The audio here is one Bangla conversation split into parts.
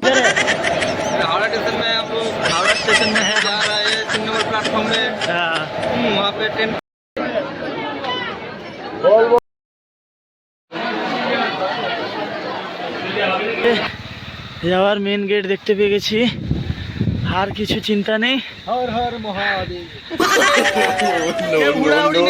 किधर है हावड़ा स्टेशन में हम लोग हावड़ा स्टेशन में है जा रहे हैं तीन नंबर प्लेटफॉर्म में हाँ, हम्म, वहाँ पे ट्रेन যাওয়ার মেন গেট দেখতে পেয়ে গেছি আর কিছু চিন্তা নেই हर हर महादेव ये बुढ़ा उड़ी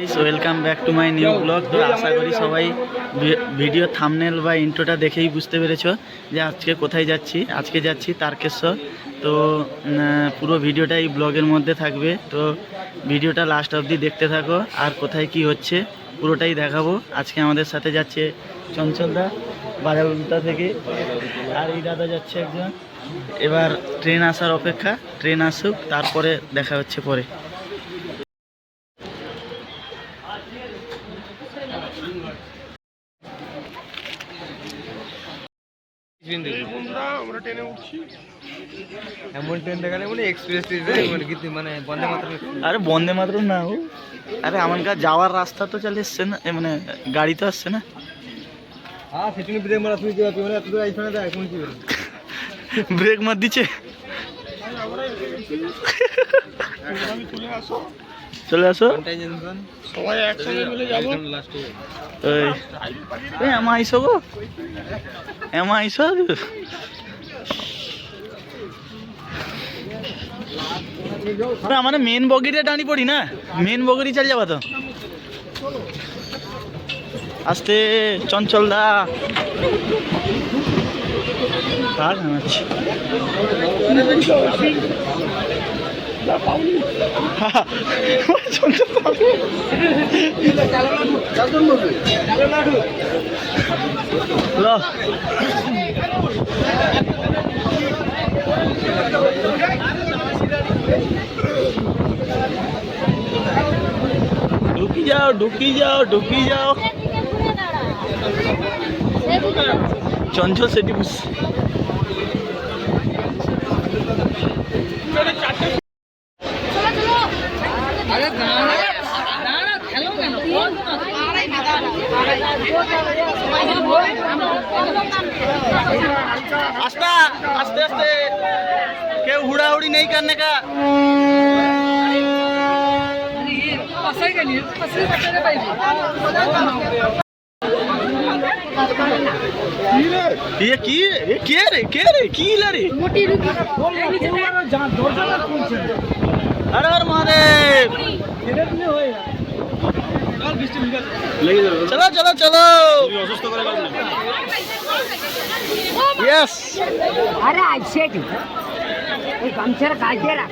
guys welcome back to my new blog তো আশা করি সবাই ভিডিও থামনেল বা ইন্ট্রোটা দেখেই বুঝতে পেরেছ যে আজকে কোথায় যাচ্ছি। আজকে যাচ্ছি তারকেশ্বর। তো পুরো ভিডিওটা এই ব্লগের মধ্যে থাকবে। তো, ভিডিওটা লাস্ট অবধি দেখতে থাকো। আর কোথায় কি হচ্ছে, পুরোটাই দেখাবো। আজকে আমাদের সাথে যাচ্ছে চঞ্চলদা বাজারুলতা থেকে। আর এই দাদা যাচ্ছে একজন। এবার ট্রেন আসার অপেক্ষা। ট্রেন আসুক, তারপরে দেখা হচ্ছে পরে। আমরা ট্রেনে উঠছি। এমন ট্রেন দেখা নেই মানে এক্সপ্রেস ট্রেন মানে মানে বন্দে মাতরম আরে বন্দে মাতরম না ও। আরে আমানকার যাওয়ার রাস্তা তো চলে এসছে না মানে গাড়ি তো আসছে না। হ্যাঁ সেটিং ব্রেক মারা তুই যাবি মানে তুই আইছ না এখন কি ব্রেক মার দিচ্ছে। চলে আসো। কন্টিনজেনশন সবাই একসঙ্গে মিলে যাব। ওই এ এমা আইসো গো। আইসো মানে মেন বগিটা টানি পড়ি না? মেন বগিরি চল যাবা তো। আস্তে চঞ্চল দা। কার চঞ্চল দা লো ঢুকি যাও ঢুকি যাও। ঢুকি যাও চঞ্চল সেটি বুঝ আস্তে আস্তে আস্তে কেউ হুড়াহুড়ি নেই करने का ये की ये के रे के रे की रे हर हर महादेव चलो चलो चलो यस আরে আইসে কি? ওই গামছার কাজে রাখ।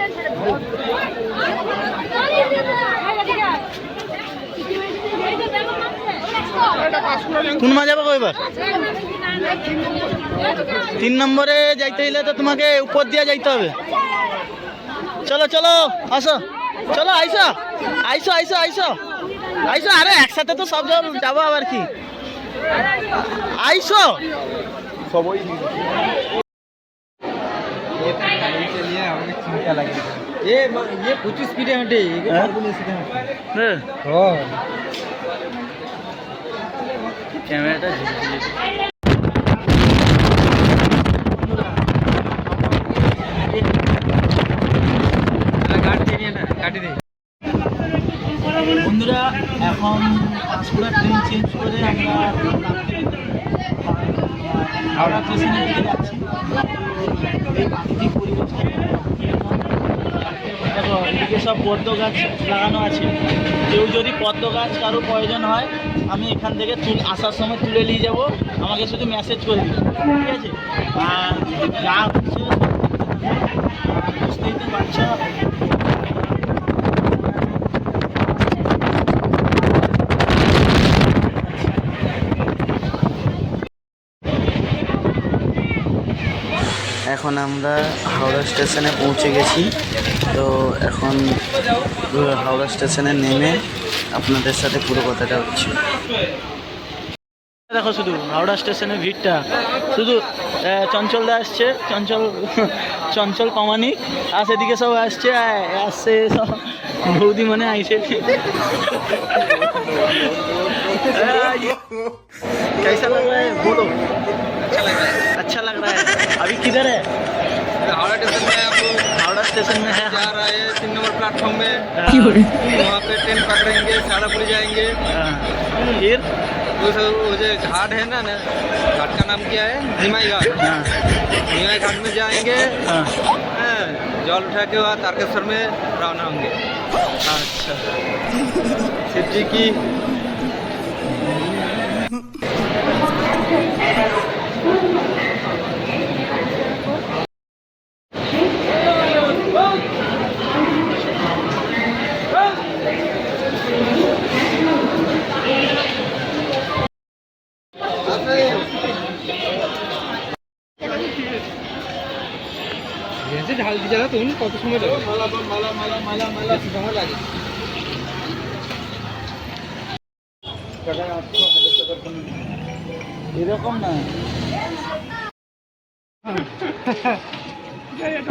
কোন মা যাবে এবার তিন নম্বরে যাইতে হইলে তো তোমাকে উপর দিয়ে যাইতে হবে। চলো চলো আসো। চলো আইসো। আইসো আইসো আইসো। আইসো আরে একসাথে তো সব যাব যাব আবার কি? আইসো। সবই পঁচিশ স্পিডে হাঁটে। ক্যামেরাটা বন্ধুরা এখন পাঁচকুড়া ট্রেন চেঞ্জ করে আমরা সব পদ্ম গাছ লাগানো আছে, কেউ যদি পদ্ম গাছ কারও প্রয়োজন হয়, আমি এখান থেকে তুল আসার সময় তুলে নিয়ে যাব। আমাকে শুধু মেসেজ করে দিবে, ঠিক আছে? আর যা হচ্ছে, বুঝতেই তো পারছ? এখন আমরা হাওড়া স্টেশনে পৌঁছে গেছি। তো এখন হাওড়া স্টেশনে নেমে আপনাদের সাথে পুরো কথাটা হচ্ছে। দেখো শুধু, হাওড়া স্টেশনের ভিড়টা। শুধু চঞ্চলদা আসছে, চঞ্চল চঞ্চল কমানি আর সেদিকে সব আসছে আসছে সব বৌদি মানে আইছে। कैसा लग रहा है? बोलो। अच्छा लग रहा है। अच्छा लग रहा है अभी किधर है? हावड़ा स्टेशन में आप हावड़ा स्टेशन में है। जा रहा है तीन नंबर प्लेटफॉर्म में। हाँ, वहाँ पे ट्रेन पकड़ेंगे सारापुरी जाएँगे। हाँ, फिर? वो सब वो जो घाट है ना ना घाट का नाम क्या है? निमाई घाट। हाँ, निमाई घाट में जाएँगे। जल उठा के बाद तारकेश्वर में रवाना होंगे। अच्छा। शिव जी की ঢাল দিয়ে যাবে তুমি কত সময় লাগে বেশি সময় লাগে। এরকম না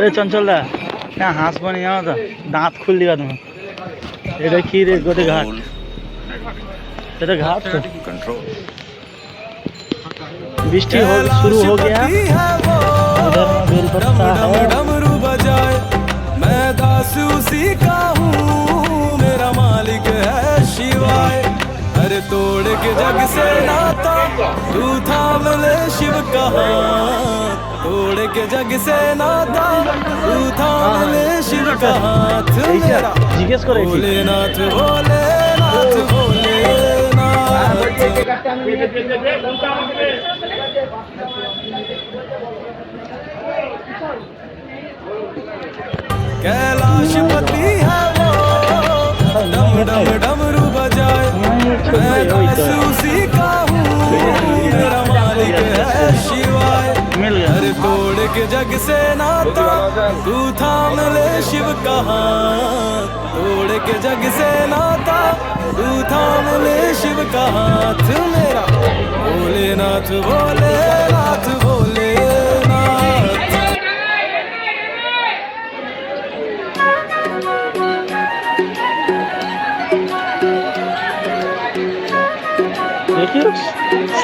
এই চঞ্চলদা হ্যাঁ হাসবো নি জানো তো দাঁত খুল দিবা তুমি এটা কি রে গোটে ঘাট এটা ঘাট তো বৃষ্টি हो शुरू हो गया उधर में बेलपत्ता है डमरू बजाए मैं दास उसी का हूँ मेरा मालिक है शिवाय घर तोड़ के जग से नाता तू था मले शिव कहा तोड़ के जग से नाता तू था मले शिव कहा हाथ। मेरा बोले नाथ बोले नाथ बोले कैलाशपति है वो। डम डम डमरू बज तोड़ के जग से नाता तू थाम ले शिव का हाथ तोड़ के जग से नाता तू थाम ले शिव का हाथ मेरा भोलेनाथ भोलेनाथ भोलेनाथ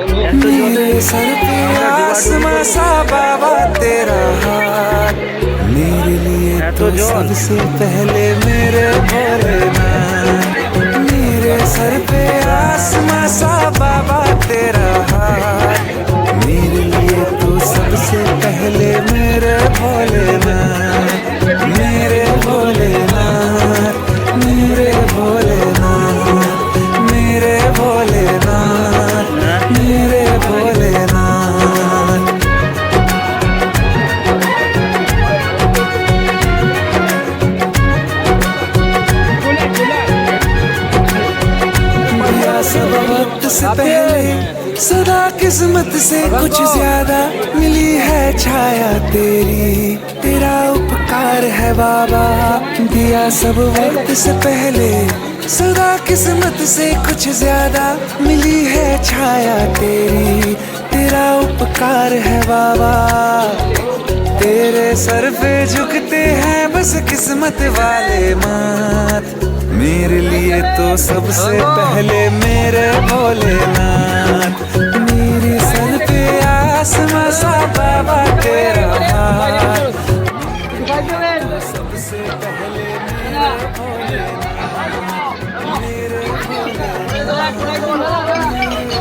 सर पे आसमां बाबा तेरा मेरे लिए तो तो सबसे पहले मेरे भोलेनाथ मेरे सर पे आसमां सा बाबा तेरा हाथ मेरे लिए तो सबसे पहले मेरे भोलेनाथ सब वक्त से पहले सदा किस्मत से कुछ ज़्यादा मिली है छाया तेरी। तेरा उपकार है बाबा दिया सब वक्त से पहले। सदा किस्मत से कुछ ज़्यादा मिली है छाया तेरी। तेरा उपकार है बाबा। तेरे सर पे झुकते हैं बस किस्मत वाले मात। मेरे लिए तो सबसे पहले मेरे भोलेनाथ। मेरे सर पे आसमां सा बाबा तेरा हाथ। सबसे पहले मेरे भोलेनाथ। मेरे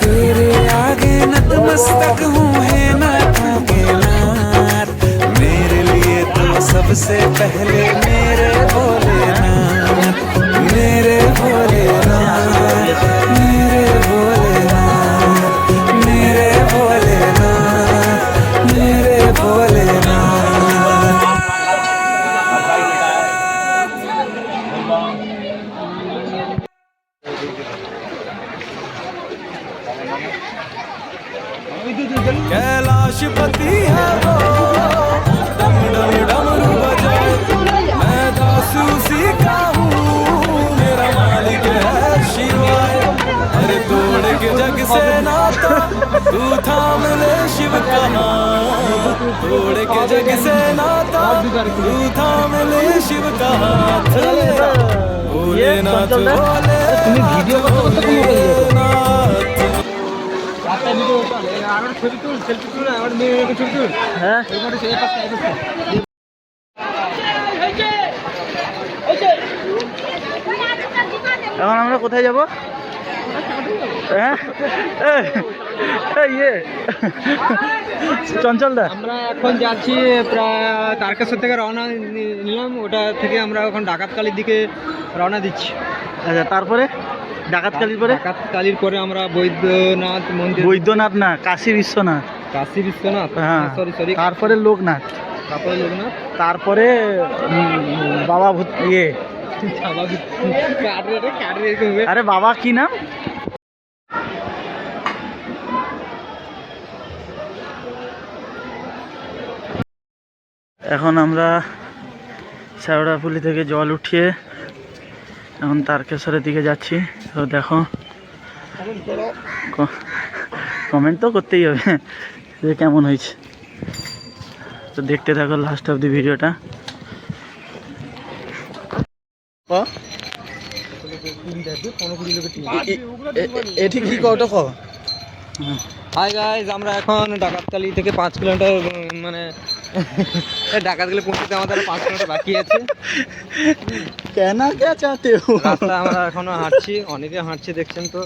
तेरे आगे नतमस्तक कैलाशपति है वो। डम डम डमरू बजाए मैं दास उसी का हूँ। मेरा मालिक है शिवाय। अरे तोड़ के जग से नाता। तू थाम ले शिव का हाथ। तोड़ के जग से नाता। तू थाम ले शिव का हाथ। भोलेनाथ भोले तुम्हें হ্যাঁ। এখন আমরা কোথায় যাব? হ্যাঁ? ইয়ে। চঞ্চলদা আমরা এখন যাচ্ছি প্রায় তারকেশ্বর থেকে রওনা নিলাম। ওটা থেকে আমরা এখন ডাকাতকালির দিকে রওনা দিচ্ছি। আচ্ছা তারপরে? ডাকাতকালির পরে? ডাকাতকালির পরে আমরা বৈদ্যনাথ মন্দির বৈদ্যনাথ না কাশী বিশ্বনাথ। কাশী বিশ্বনাথ? হ্যাঁ। সরি সরি তারপরে লোকনাথ। তারপরে লোকনাথ। তারপরে বাবা ভূত ইয়ে। আরে বাবা কি নাম? এখন আমরা শ্যাওড়াপুলি থেকে জল উঠিয়ে এখন তারকেশ্বরের দিকে যাচ্ছি। তো দেখো কমেন্ট তো করতেই হবে যে কেমন হয়েছে। তো দেখতে থাকো লাস্ট অফ দি ভিডিওটা এটি কি কত ক? হাই গাইজ আমরা এখন ডাকাতকালি থেকে পাঁচ কিলোমিটার উম, ডাকাত গেলে পৌঁছতে আমাদের পাঁচ টাকা বাকি আছে। কেন কে চাতে? রাস্তা আমরা এখনও হাঁটছি অনেকে হাঁটছে দেখছেন তো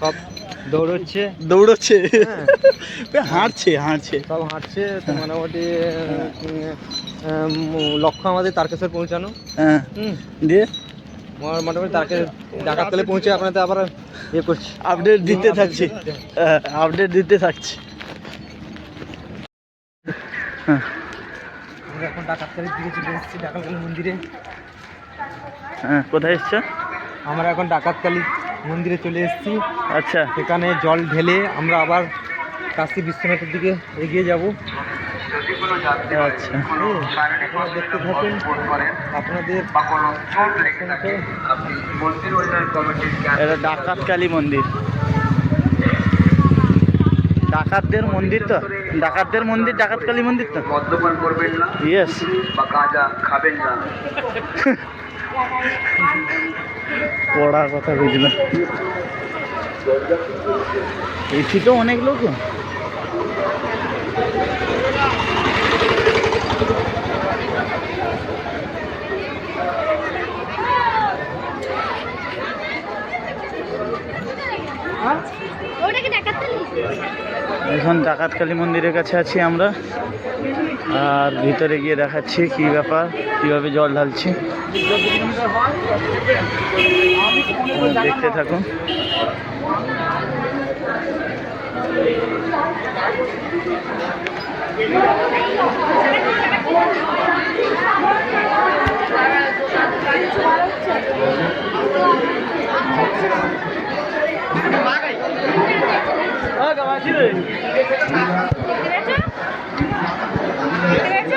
সব দৌড়চ্ছে। দৌড়চ্ছে। হ্যাঁ। হাঁটছে হাঁটছে। সব হাঁটছে মোটামুটি লক্ষ্য আমাদের তারকেশ্বর পৌঁছানো। হ্যাঁ। দিয়ে? মোটামুটি তাকে ডাকাত তেলে পৌঁছে আপনাদের আবার ইয়ে করছি। আপডেট দিতে থাকছি। আপডেট হ্যাঁ, দিতে থাকছি। হ্যাঁ। আমরা এখন ডাকাতকালির দিকে চলে এসেছি ডাকাতকালী মন্দিরে। হ্যাঁ কোথায় এসছো? আমরা এখন ডাকাতকালী মন্দিরে চলে এসেছি। আচ্ছা। সেখানে জল ঢেলে আমরা আবার কাশী বিশ্বনাথের দিকে এগিয়ে যাব। আচ্ছা। দেখতে থাকুন। আপনাদের এটা ডাকাত কালী মন্দির। ডাকাতদের মন্দির তো? ডাকাতদের মন্দির ডাকাত কালী মন্দির তো। মদ্যপান করবেন না। ইয়েস বা গাঁজা খাবেন না। পড়া কথা বুঝলাম। এটি তো অনেক লোক এখন ডাকাত কালী মন্দিরের কাছে আছি আমরা। আর ভিতরে গিয়ে দেখাচ্ছি কি ব্যাপার, কীভাবে জল ঢালছি। দেখতে থাকুন Oh, got my shoes. Can I jump? Can I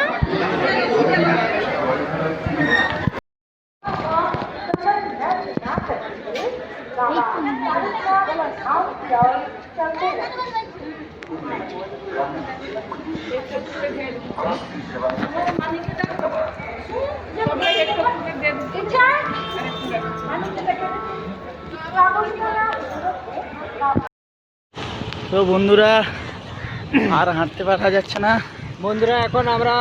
jump? তো বন্ধুরা আর হাঁটতে পারা যাচ্ছে না। বন্ধুরা এখন আমরা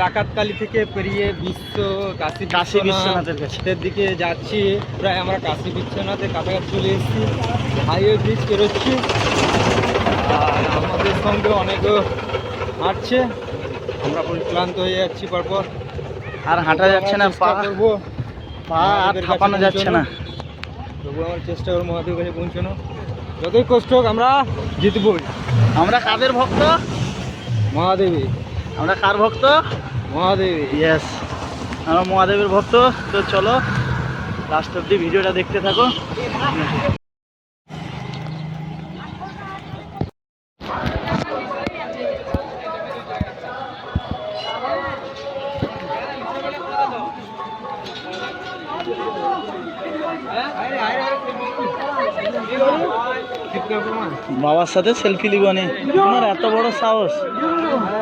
ডাকাতকালী থেকে পেরিয়ে বিশ্ব কাশী কাশী বিশ্বনাথের কাছে। দিকে যাচ্ছি। প্রায় আমরা কাশী বিশ্বনাথের কাছাকাছি চলে এসেছি। Highway bridge পেরোচ্ছি। আর আমাদের সঙ্গে অনেক হাঁটছে। আমরা পরিক্লান্ত হয়ে যাচ্ছি পরপর। আর হাঁটা যাচ্ছে না পা করব। পা আর থাপানো যাচ্ছে না। তবু আমরা চেষ্টা করব মহাদেবের কাছে পৌঁছানো যতই কষ্ট হোক আমরা জিতবই। আমরা কাদের ভক্ত? মহাদেবী আমরা কার ভক্ত? মহাদেবী ইয়েস আমরা মহাদেবের ভক্ত। তো চলো লাস্ট অব্দি ভিডিওটা দেখতে থাকো। বাবার সাথে সেলফি নিব নি। তোমার এত বড় সাহস।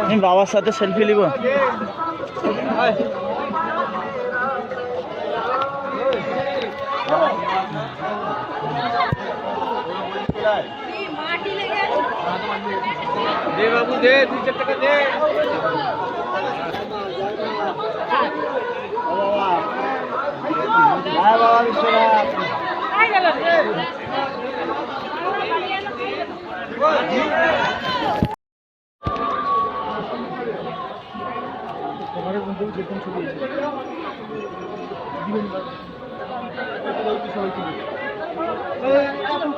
আমি বাবার সাথে সেলফি নিব। দে বাবু দে দুই চার টাকা দে।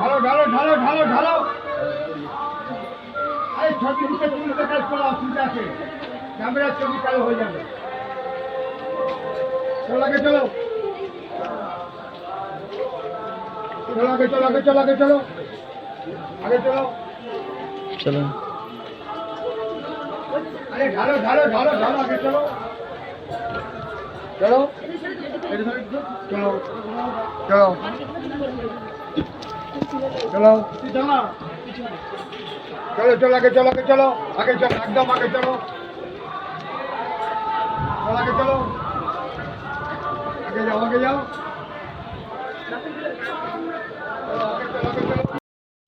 ঢালো ঢালো ঢালো ঢালো ঢালো। আরে ছবি দিতে তুলতে কাজ করো অসুবিধা আছে? ক্যামেরার ছবি চালু হয়ে যাবে। চলো আগে চলো। চলো আগে চলো আগে চলো আগে চলো। আগে চলো। চলো। আরে ঢালো ঢালো ঢালো ঢালো আগে চলো। চলো। চলো। চলো। চলো। চলো চলো, আগে চলো আগে চলো আগে চলো, একদম আগে চলো।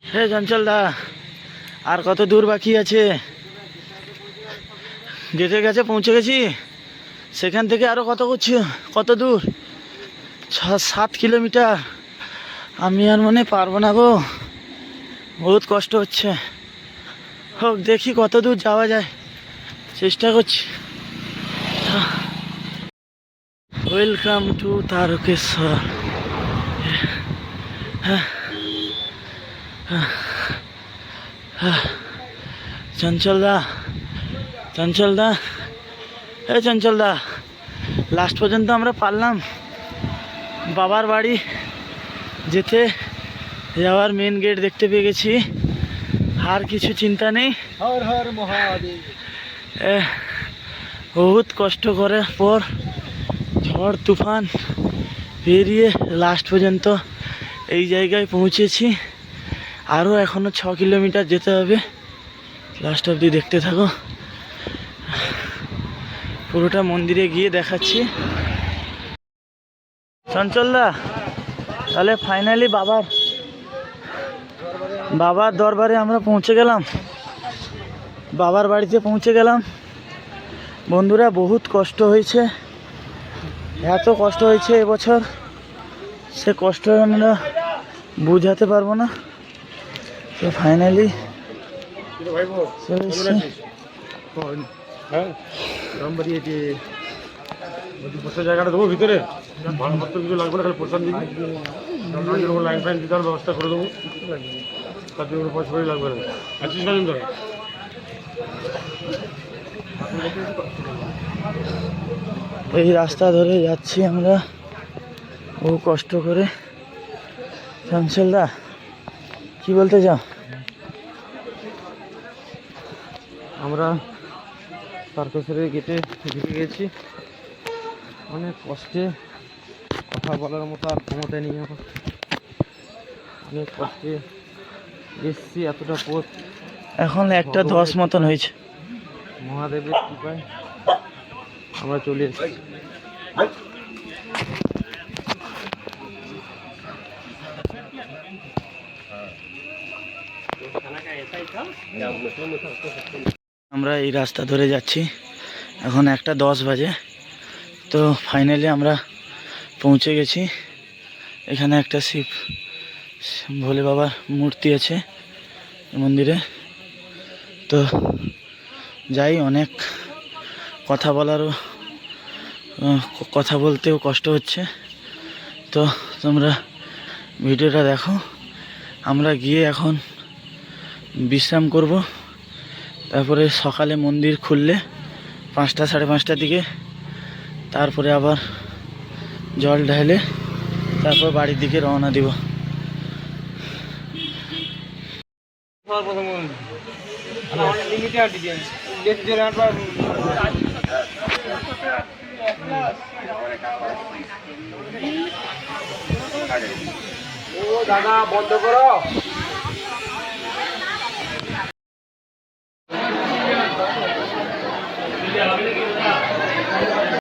হে চঞ্চল দা, আর কত দূর বাকি আছে? গেটের কাছে পৌঁছে গেছি। সেখান থেকে আরও কত করছি কত দূর? ছ, সাত কিলোমিটার। আমি আর মনে পারব না গো। বহুত কষ্ট হচ্ছে। হোক, দেখি কত দূর যাওয়া যায়। চেষ্টা করছি। Welcome to Tarakeswar Chanchal da Chanchal da. A Chanchal da last পর্যন্ত আমরা পারলাম। বাবার বাড়ি। যেতে যাওয়ার মেন গেট দেখতে পেয়ে গেছি। আর কিছু চিন্তা নেই। হর হর মহাদেব। এ, বহুত কষ্ট করার পর ঝড় তুফান পেরিয়ে লাস্ট পর্যন্ত এই জায়গায় পৌঁছেছি। আরও এখনও ছ কিলোমিটার যেতে হবে। লাস্ট অবধি দেখতে থাকো। পুরোটা মন্দিরে গিয়ে দেখাচ্ছি। চঞ্চলদা তাহলে ফাইনালি বাবার বাবার দরবারে আমরা পৌঁছে গেলাম। বাবার বাড়িতে পৌঁছে গেলাম। বন্ধুরা বহুত কষ্ট হয়েছে। এত কষ্ট হয়েছে এবছর। সে কষ্ট আমরা বুঝাতে পারব না। তো ফাইনালি চলে জায়গাটা দেবো ভিতরে। কিছু লাগবে না খালি প্রসাদ দিবি লাইন ফাইন দিতে হবে ব্যবস্থা করে দেবো। লাগবে এই রাস্তা ধরে যাচ্ছি আমরা। বহু কষ্ট করে। শামসেলদা কি বলতে চাও? আমরা সার্কাসের গেটে ঢুকে গেছি। অনেক কষ্টে কথা বলার মতো আর ক্ষমতা নেই আমার অনেক কষ্টে এসছি এতটা পথ। এখন একটা দশ মতন হয়েছে। মহাদেবের কৃপায় আমরা চলে এসেছি। আমরা এই রাস্তা ধরে যাচ্ছি। এখন একটা দশ বাজে। তো ফাইনালি আমরা পৌঁছে গেছি। এখানে একটা শিব, ভোলে বাবার মূর্তি আছে মন্দিরে। তো যাই, অনেক কথা বলারও কথা বলতেও কষ্ট হচ্ছে। তো তোমরা ভিডিওটা দেখো। আমরা গিয়ে এখন বিশ্রাম করব। তারপরে সকালে মন্দির খুললে পাঁচটা সাড়ে পাঁচটার দিকে তারপরে আবার জল ঢালে তারপর বাড়ির দিকে রওনা দিব। ও দাদা বন্ধ করো।